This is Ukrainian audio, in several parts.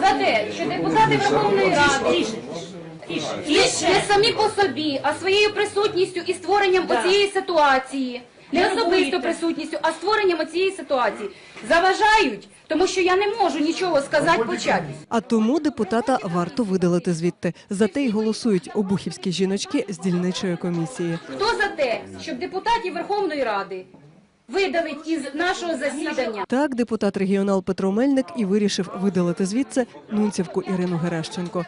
за те, що депутати Верховної Ради. І не самі по собі, а своєю присутністю і створенням оцієї ситуації, не особисто присутністю, а створенням оцієї ситуації. Заважають, тому що я не можу нічого сказати почати. А тому депутата варто видалити звідти. Зате й голосують обухівські жіночки з дільничої комісії. Хто за те, щоб депутатів Верховної Ради видалить із нашого засідання? Так, депутат регіонал Петро Мельник і вирішив видалити звідси нунцівку Ірину Геращенко.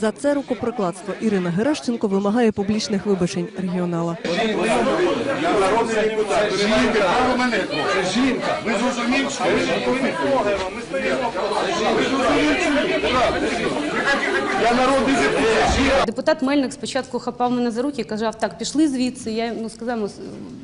За це рукоприкладство Ірина Геращенко вимагає публічних вибачень регіонала. Народний депутат, жінка, жінка. Ви зрозумів, що ви Я народний депутат. Депутат Мельник спочатку хапав мене за руки і казав, так, пішли звідси. Я йому сказав, «Ну,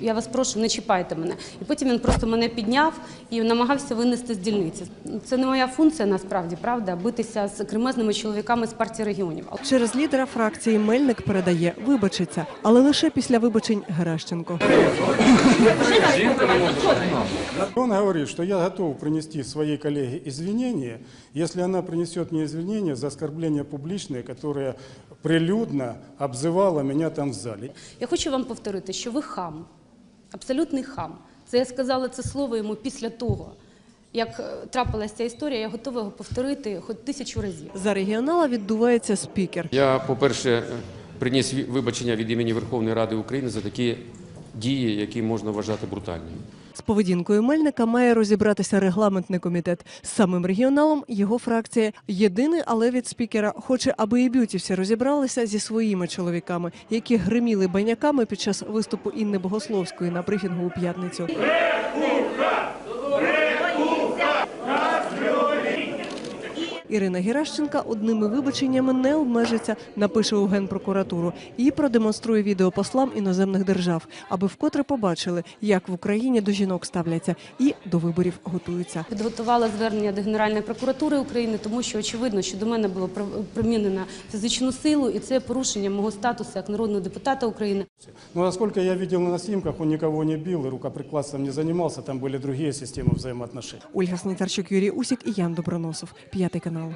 я вас прошу, не чіпайте мене. І потім він просто мене підняв і намагався винести з дільниці. Це не моя функція насправді, правда, битися з кремезними чоловіками з партії регіонів. Через лідера фракції Мельник передає вибачиться, але лише після вибачень Геращенко. Он говорит, что я готов принести своей коллеге извинения, если она принесет мне извинения за оскорбление публичное, которое прилюдно обзывало меня там в зале. Я хочу вам повторити, що ви хам, абсолютний хам. Це я сказала це слово йому після того, як е, трапилася ця історія. Я готова його повторити хоч тисячу разів. За регіонала віддувається спікер. Я, по-перше, приніс вибачення від імені Верховної Ради України за такі дії, які можна вважати брутальними. З поведінкою Мельника має розібратися регламентний комітет. З самим регіоналом його фракція єдиний, але від спікера хоче, аби і б'ютівці розібралися зі своїми чоловіками, які гриміли баняками під час виступу Інни Богословської на брифінгу у п'ятницю. Ірина Геращенка одними вибаченнями не обмежиться, напише у генпрокуратуру і продемонструє відео послам іноземних держав, аби вкотре побачили, як в Україні до жінок ставляться і до виборів готуються. Підготувала звернення до Генеральної прокуратури України, тому що очевидно, що до мене було при- примінено фізичну силу, і це порушення мого статусу як народного депутата України. Но насколько я видел на снимках, он никого не бил и рукоприкладством не занимался, там были другие системы взаимоотношений. Ольга Снитарчук, Юрій Усік і Ян Доброносов. П'ятий канал.